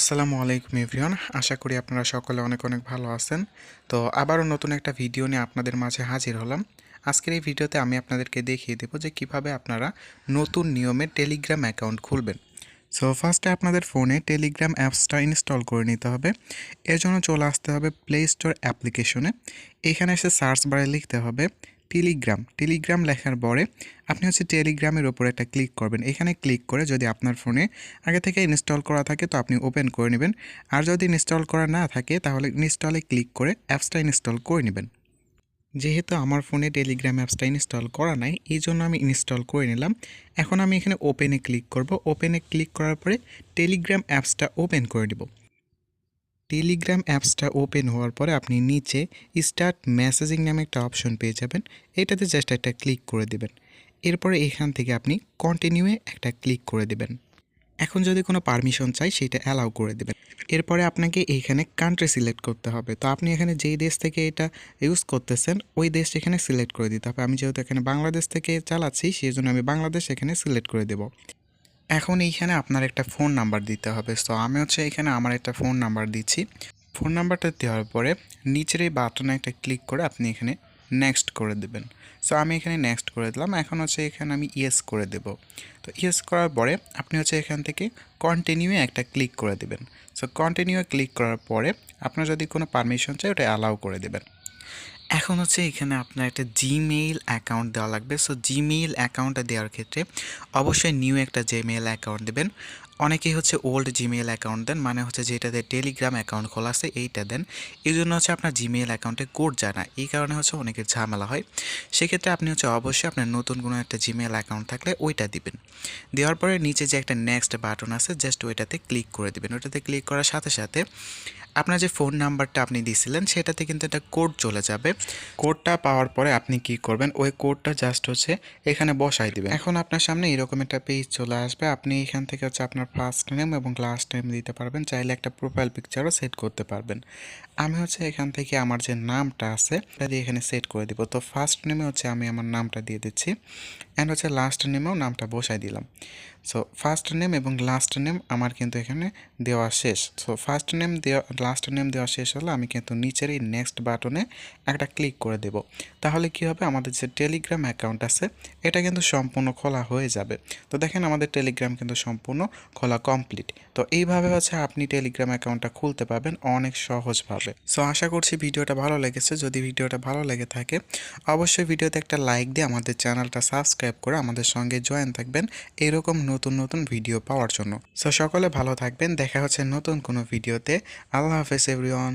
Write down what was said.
আসসালামু আলাইকুম এভরিওয়ান। আশা করি আপনারা সকলে অনেক অনেক ভালো আছেন। তো আবারও নতুন একটা ভিডিও নিয়ে আপনাদের মাঝে হাজির হলাম। আজকের এই ভিডিওতে আমি আপনাদেরকে দেখিয়ে দেবো যে কীভাবে আপনারা নতুন নিয়মে টেলিগ্রাম অ্যাকাউন্ট খুলবেন। সো ফার্স্টে আপনাদের ফোনে টেলিগ্রাম অ্যাপসটা ইনস্টল করে নিতে হবে। এর জন্য চলে আসতে হবে প্লে স্টোর অ্যাপ্লিকেশনে এখানে এসে সার্চ বারে লিখতে হবে টেলিগ্রাম টেলিগ্রাম লেখার পরে আপনি হচ্ছে টেলিগ্রামের ওপর একটা ক্লিক করবেন। এখানে ক্লিক করে যদি আপনার ফোনে আগে থেকে ইনস্টল করা থাকে তো আপনি ওপেন করে নেবেন। আর যদি ইনস্টল করা না থাকে তাহলে ইনস্টলে ক্লিক করে অ্যাপসটা ইনস্টল করে নেবেন। যেহেতু আমার ফোনে টেলিগ্রাম অ্যাপসটা ইনস্টল করা নাই এই জন্য আমি ইনস্টল করে নিলাম। এখন আমি এখানে ওপেনে ক্লিক করব। ওপেনে ক্লিক করার পরে টেলিগ্রাম অ্যাপসটা ওপেন করে দেব টেলিগ্রাম অ্যাপসটা ওপেন হওয়ার পরে আপনি নিচে স্টার্ট মেসেজিং নামে একটা অপশন পেয়ে যাবেন। এটাতে জাস্ট একটা ক্লিক করে দেবেন। এরপরে এখান থেকে আপনি কন্টিনিউয়ে একটা ক্লিক করে দেবেন। এখন যদি কোনো পারমিশন চাই, সেটা অ্যালাউ করে দেবেন। এরপরে আপনাকে এইখানে কান্ট্রি সিলেক্ট করতে হবে। তো আপনি এখানে যেই দেশ থেকে এটা ইউজ করতেছেন, ওই দেশ এখানে সিলেক্ট করে দিতে হবে। আমি যেহেতু এখানে বাংলাদেশ থেকে চালাচ্ছি সেই জন্য আমি বাংলাদেশ এখানে সিলেক্ট করে দেব। এখন এইখানে আপনার একটা ফোন নাম্বার দিতে হবে। সো আমি হচ্ছে এখানে আমার একটা ফোন নাম্বার দিচ্ছি। ফোন নাম্বারটা দেওয়ার পরে নিচের এই বাটনে একটা ক্লিক করে আপনি এখানে নেক্সট করে দেবেন। সো আমি এখানে নেক্সট করে দিলাম। এখন হচ্ছে এখানে আমি ইয়েস করে দেব। তো ইয়েস করার পরে আপনি হচ্ছে এখান থেকে কন্টিনিউয়ে একটা ক্লিক করে দেবেন। সো কন্টিনিউ ক্লিক করার পরে আপনার যদি কোনো পারমিশন চাই, ওটা অ্যালাউ করে দেবেন। এখন হচ্ছে এখানে আপনার একটা জিমেইল অ্যাকাউন্ট দেওয়া লাগবে। সো জিমেইল অ্যাকাউন্টটা দেওয়ার ক্ষেত্রে অবশ্যই নিউ একটা জিমেইল অ্যাকাউন্ট দেবেন। অনেকেই হচ্ছে ওল্ড জিমেইল অ্যাকাউন্ট দেন মানে হচ্ছে যেটাতে টেলিগ্রাম অ্যাকাউন্ট খোলা আছে, এইটা দেন। এই জন্য হচ্ছে আপনার জিমেইল অ্যাকাউন্টে কোড যায় না। এই কারণে হচ্ছে অনেকের ঝামেলা হয়। সেক্ষেত্রে আপনি হচ্ছে অবশ্যই আপনার নতুন কোনো একটা জিমেইল অ্যাকাউন্ট থাকলে ওইটা দিবেন। দেওয়ার পরে নিচে যে একটা নেক্সট বাটন আছে জাস্ট ওইটাতে ক্লিক করে দিবেন। ওইটাতে ক্লিক করার সাথে সাথে আপনার যে ফোন নাম্বারটা আপনি দিয়েছিলেন সেটাতে কিন্তু একটা কোড চলে যাবে। কোডটা পাওয়ার পরে আপনি কি করবেন, ওই কোডটা জাস্ট হচ্ছে এখানে বসাই দিবেন। এখন আপনার সামনে এরকম একটা পেজ চলে আসবে। আপনি এখান থেকে হচ্ছে আপনার ফার্স্ট নেম এবং লাস্ট নেম দিতে পারবেন। চাইলে একটা প্রোফাইল পিকচারও সেট করতে পারবেন। আমি হচ্ছে এখান থেকে আমার যে নামটা আছে, সেটা দিয়ে এখানে সেট করে দিব। তো ফার্স্ট নেমে হচ্ছে আমি আমার নামটা দিয়ে দিচ্ছি। অ্যান্ড হচ্ছে লাস্ট নেমেও নামটা বসাই দিলাম। সো ফার্স্ট নেম এবং লাস্ট নেম আমার কিন্তু এখানে দেওয়া শেষ। সো ফার্স্ট নেম দেওয়া লাস্ট নেম দেওয়া শেষ হলে, আমি কিন্তু নিচের এই নেক্সট বাটনে একটা ক্লিক করে দেব। তাহলে কি হবে? আমাদের যে টেলিগ্রাম অ্যাকাউন্ট আছে, এটা কিন্তু সম্পূর্ণ খোলা হয়ে যাবে। তো দেখেন আমাদের টেলিগ্রাম কিন্তু সম্পূর্ণ খোলা কমপ্লিট তো এইভাবে হচ্ছে আপনি টেলিগ্রাম অ্যাকাউন্টটা খুলতে পারবেন অনেক সহজভাবে। সো আশা করছি ভিডিওটা ভালো লেগেছে। যদি ভিডিওটা ভালো লেগে থাকে, অবশ্যই ভিডিওতে একটা লাইক দিয়ে আমাদের চ্যানেলটা সাবস্ক্রাইব করে আমাদের সঙ্গে জয়েন থাকবেন এরকম নতুন নতুন ভিডিও পাওয়ার জন্য। সো সকলে ভালো থাকবেন। দেখা হচ্ছে নতুন কোনো ভিডিওতে আল্লাহ হাফেজ এভরিওয়ান